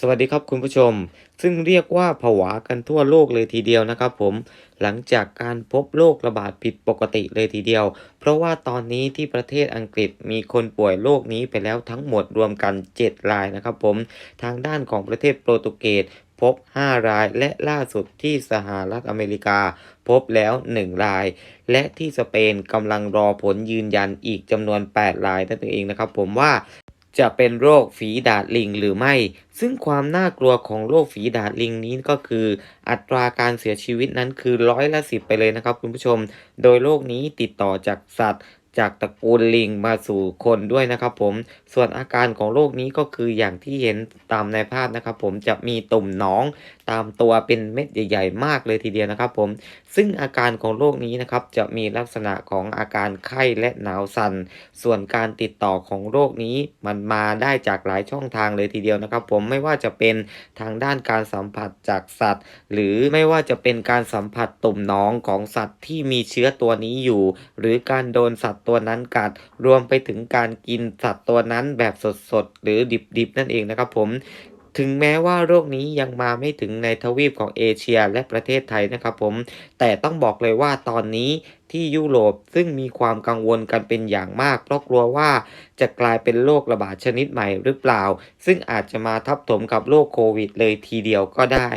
สวัสดีครับคุณผู้ชม ซึ่งเรียกว่าผวากันทั่วโลกเลยทีเดียวนะครับผมหลังจากการพบโรคระบาดผิดปกติเลยทีเดียว เพราะว่าตอนนี้ที่ประเทศอังกฤษมีคนป่วยโรคนี้ไปแล้วทั้งหมดรวมกัน 7 รายนะครับผมทางด้านของประเทศโปรตุเกสพบ 5 รายและล่าสุดที่สหรัฐอเมริกา พบแล้ว 1 ราย และที่สเปนกำลังรอผลยืนยันอีกจำนวน 8 รายนั่นเองนะครับผมว่า จะเป็นโรคฝีดาดลิงหรือไม่ ซึ่งความน่ากลัวของโรคฝีดาดลิงนี้ก็คือ อัตราการเสียชีวิตนั้นคือร้อยละสิบไปเลยนะครับคุณผู้ชม โดยโรคนี้ติดต่อจากสัตว์ จากตระกูลลิงมาสู่คนด้วยนะครับผม ส่วนอาการของโรคนี้ก็คืออย่างที่เห็นตามในภาพนะครับผมจะมีตุ่มหนองตามตัวเป็นเม็ดใหญ่ ๆ มากเลยทีเดียวนะครับผม ซึ่งอาการของโรคนี้นะครับจะมีลักษณะของอาการไข้และหนาวสัน่น ส่วนการติดต่อของโรคนี้มันมาได้จากหลายช่องทางเลยทีเดียวนะครับผมไม่ว่าจะเป็นทางด้านการสัมผัสจากสัตว์ หรือไม่ว่าจะเป็นการสัมผัสตุ่มหนองของสัตว์ที่มีเชื้อตัวนี้อยู่ หรือการโดนสัตว์ตัวนั้นกัด รวมไปถึงการกินสัตว์ตัวนั้นแบบสดๆ หรือดิบๆ นั่นเองนะครับผมถึงแม้ว่าโรคนี้ยังมาไม่ถึงในทวีปของเอเชียและประเทศไทยนะครับผม แต่ต้องบอกเลยว่าตอนนี้ที่ยุโรปซึ่งมีความกังวลกันเป็นอย่างมาก เพราะกลัวว่าจะกลายเป็นโรคระบาดชนิดใหม่หรือเปล่า ซึ่งอาจจะมาทับถมกับโรคโควิดเลยทีเดียวก็ได้